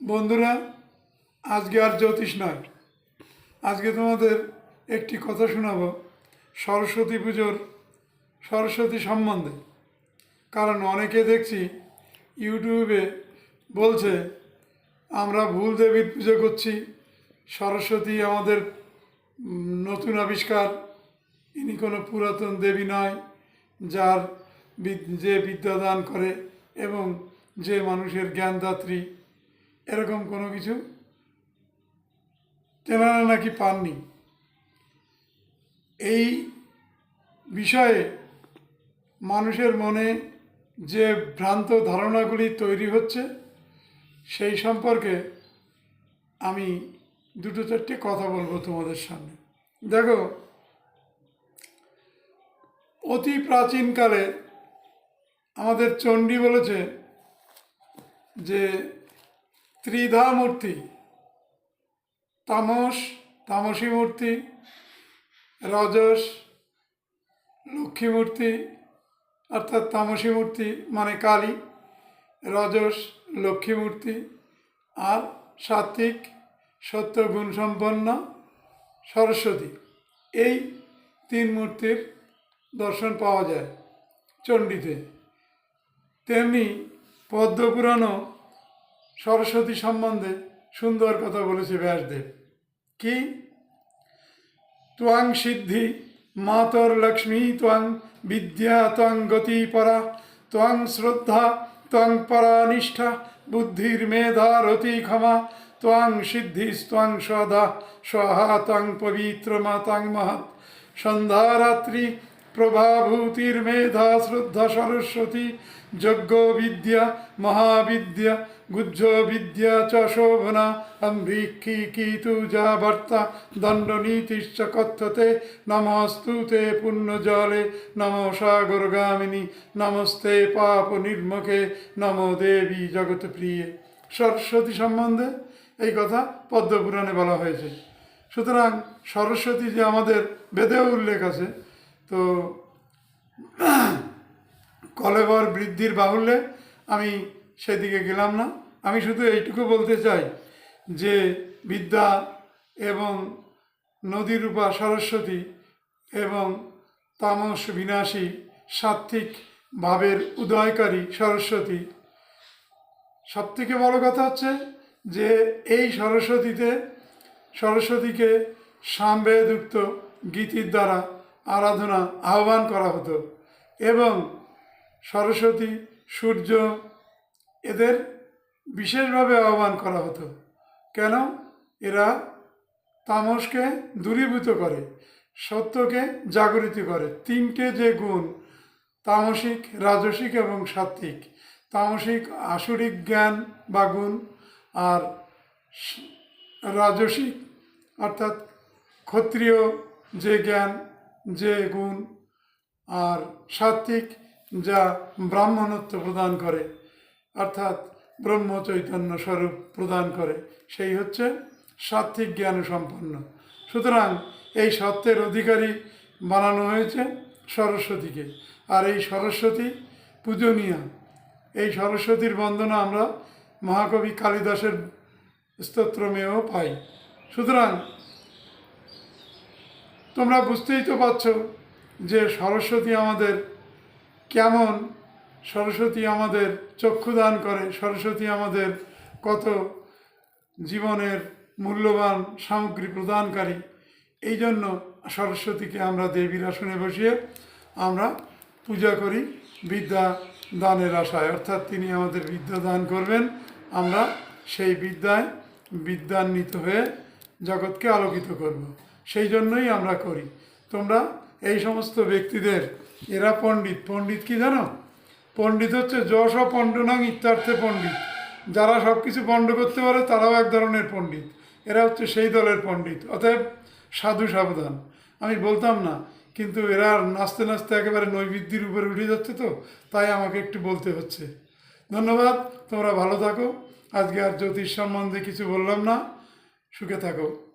বন্ধুরা, আজকে আর জ্যোতিষ নয়। আজকে তোমাদের একটি কথা শোনাবো, সরস্বতী পুজোর সরস্বতী সম্বন্ধে। কারণ অনেকে দেখছি ইউটিউবে বলছে, আমরা ভুল দেবীর পুজো করছি, সরস্বতী আমাদের নতুন আবিষ্কার। ইনি কোনো পুরাতন দেবী নয়, যার যে বিদ্যাদান করে এবং যে মানুষের জ্ঞানদাত্রী এরকম কোনো কিছু? তেনারা নাকি পাননি? এই বিষয়ে মানুষের মনে যে ভ্রান্ত ধারণাগুলি তৈরি হচ্ছে, সেই সম্পর্কে আমি দুটো চারটে কথা বলব তোমাদের সামনে। দেখো, অতি প্রাচীনকালে আমাদের চণ্ডী বলেছে যে ত্রিধা মূর্তি তামস তামসী মূর্তি রজস লক্ষ্মী মূর্তি অর্থাৎ তামসী মূর্তি মানে কালী, রজস লক্ষ্মী মূর্তি আর সাত্বিক সত্য গুণসম্পন্ন সরস্বতী। এই তিন মূর্তির দর্শন পাওয়া যায় চণ্ডীতে। তেমনি পদ্মপুরাণও সরস্বতী সম্বন্ধে সুন্দর কথা বলেছে ব্যাসদেব। কি? ত্বং সিদ্ধি মাতর লক্ষ্মী ত্বং বিদ্যা ত্বং গতি পরা ত্বং শ্রদ্ধা ত্বং পরা নিষ্ঠা বুদ্ধির মেধা রতি ক্ষমা ত্বং সিদ্ধিস্ত্বং সদা স্বহা ত্বং পবিত্রমা ত্বং মহৎ সন্ধ্যারাত্রি প্রভাভূতির মেধা শ্রদ্ধা সরস্বতী যজ্ঞ বিদ্যা, মহাবিদ্যা গুজ্জ বিদ্যা চ শোভনা অম্রিক্ষি কীতু যা বার্তা দণ্ডনীতিশ্চ কথ্যতে, নমস্তু তে পুণ্যজলে নম সাগরগামিনী নমস্তে পাপ নির্মুখে নমো দেবী জগৎপ্রিয়ে সরস্বতী সম্বন্ধে এই কথা পদ্মপুরাণে বলা হয়েছে। সুতরাং সরস্বতী যে আমাদের বেদেও উল্লেখ আছে, তো কলেবর বৃদ্ধির বাহুল্যে আমি সেদিকে গেলাম না। আমি শুধু এইটুকু বলতে চাই যে বিদ্যা এবং নদীরূপা সরস্বতী এবং তামস বিনাশী সাত্ত্বিক ভাবের উদয়কারী সরস্বতী। সবথেকে বড় কথা হচ্ছে যে এই সরস্বতীতে সরস্বতীকে সামবেদুক্ত গীতির দ্বারা আরাধনা, আহ্বান করা হতো এবং সরস্বতী, সূর্য এদের বিশেষভাবে আহ্বান করা হতো। কেন? এরা তামসকে দূরীভূত করে, সত্যকে জাগরিত করে। তিনটে যে গুণ, তামসিক, রাজসিক এবং সাত্ত্বিক। তামসিক আসরিক জ্ঞান বা গুণ আর রাজসিক, অর্থাৎ ক্ষত্রিয় যে জ্ঞান, যে গুণ আর সাত্ত্বিক যা ব্রাহ্মণত্ব প্রদান করে, অর্থাৎ ব্রহ্ম চৈতন্য স্বরূপ প্রদান করে, সেই হচ্ছে সাত্ত্বিক জ্ঞান সম্পন্ন। সুতরাং এই সত্যের অধিকারী বানানো হয়েছে সরস্বতীকে। আর এই সরস্বতী পূজনীয়। এই সরস্বতীর বন্দনা আমরা মহাকবি কালিদাসের স্তোত্রমেও পাই। সুতরাং তোমরা বুঝতেই তো পারছ যে সরস্বতী আমাদের কেমন সরস্বতী আমাদের চক্ষুদান করে, সরস্বতী আমাদের কত জীবনের মূল্যবান সামগ্রী প্রদানকারী, এই জন্য সরস্বতীকে আমরা দেবীর আসনে বসিয়ে আমরা পূজা করি বিদ্যা দানের আশায়। অর্থাৎ তিনি আমাদের বিদ্যা দান করবেন, আমরা সেই বিদ্যায় বিদ্যান্বিত হয়ে জগৎকে আলোকিত করব। সেই জন্যই আমরা করি। তোমরা এই সমস্ত ব্যক্তিদের, এরা পণ্ডিত। পণ্ডিত কি জানো? পণ্ডিত হচ্ছে যশ পণ্ডনাং ইত্যার্থে পণ্ডিত। যারা সব কিছু পণ্ড করতে পারে, তারাও এক ধরনের পণ্ডিত। এরা হচ্ছে সেই দলের পণ্ডিত। অতএব সাধু সাবধান। আমি বলতাম না, কিন্তু এরা নাচতে নাচতে একেবারে নৈবিদ্যির উপরে উঠে যাচ্ছে তো, তাই আমাকে একটু বলতে হচ্ছে। ধন্যবাদ, তোমরা ভালো থাকো। আজকে আর জ্যোতিষ সম্বন্ধে কিছু বললাম না। সুখে থাকো।